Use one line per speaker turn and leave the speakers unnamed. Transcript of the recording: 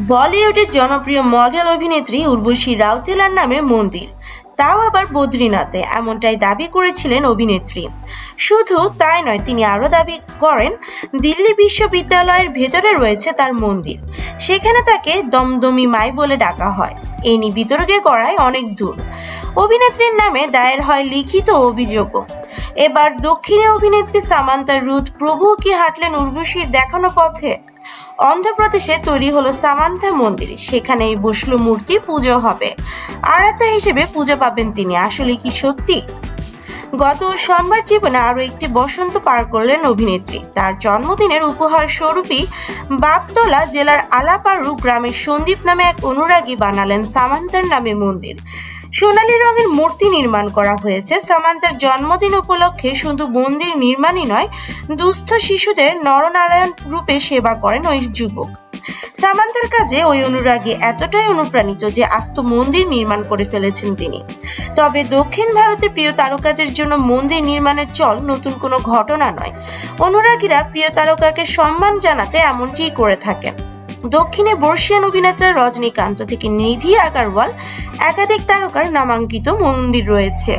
বলিউডের জনপ্রিয় মডেল অভিনেত্রী উর্বশী রাউতেলার নামে মন্দির। তাও আবার বদ্রীনাথে, এমনটাই দাবি করেছিলেন অভিনেত্রী। শুধু তাই নয়, তিনি আরও দাবি করেন, দিল্লি বিশ্ববিদ্যালয়ের ভেতরে রয়েছে তার মন্দির। সেখানে তাকে দমদমি মাই বলে ডাকা হয়। এ নিয়ে বিতর্কে করায় অনেক দূর। অভিনেত্রীর নামে দায়ের হয় লিখিত অভিযোগও এবার দক্ষিণে অভিনেত্রী সামান্তা রুথ প্রভু কি হাঁটলেন উর্বশীর দেখানো পথে? অন্ধ্রপ্রদেশে তৈরি হলো সামান্থা মন্দির। সেখানেই বসল মূর্তি, পুজো হবে। আরাতা হিসেবে পুজো পাবেন তিনি। আসলে কি সত্যি? গত সোমবার জীবনে আরও একটি বসন্ত পার করলেন অভিনেত্রী। তার জন্মদিনের উপহার স্বরূপই বাপতলা জেলার আলাপারু গ্রামের সন্দীপ নামে এক অনুরাগী বানালেন সামান্তার নামে মন্দির। সোনালী রঙের মূর্তি নির্মাণ করা হয়েছে। সামান্তার জন্মদিন উপলক্ষে শুধু মন্দির নির্মাণই নয়, দুস্থ শিশুদের নরনারায়ণ রূপে সেবা করেন ওই যুবক। সামান্তার কাজে ওই অনুরাগী এতটাই অনুপ্রাণিত যে আস্ত মন্দির নির্মাণ করে ফেলেছেন তিনি। তবে দক্ষিণ ভারতে প্রিয় তারকাদের জন্য মন্দির নির্মাণের চল নতুন কোনো ঘটনা নয়। অনুরাগীরা প্রিয় তারকাকে সম্মান জানাতে এমনটিই করে থাকেন। দক্ষিণে বর্ষিয়ান অভিনেতা রজনীকান্ত থেকে নিধি আগারওয়াল একাধিক তারকার নামাঙ্কিত মন্দির রয়েছে।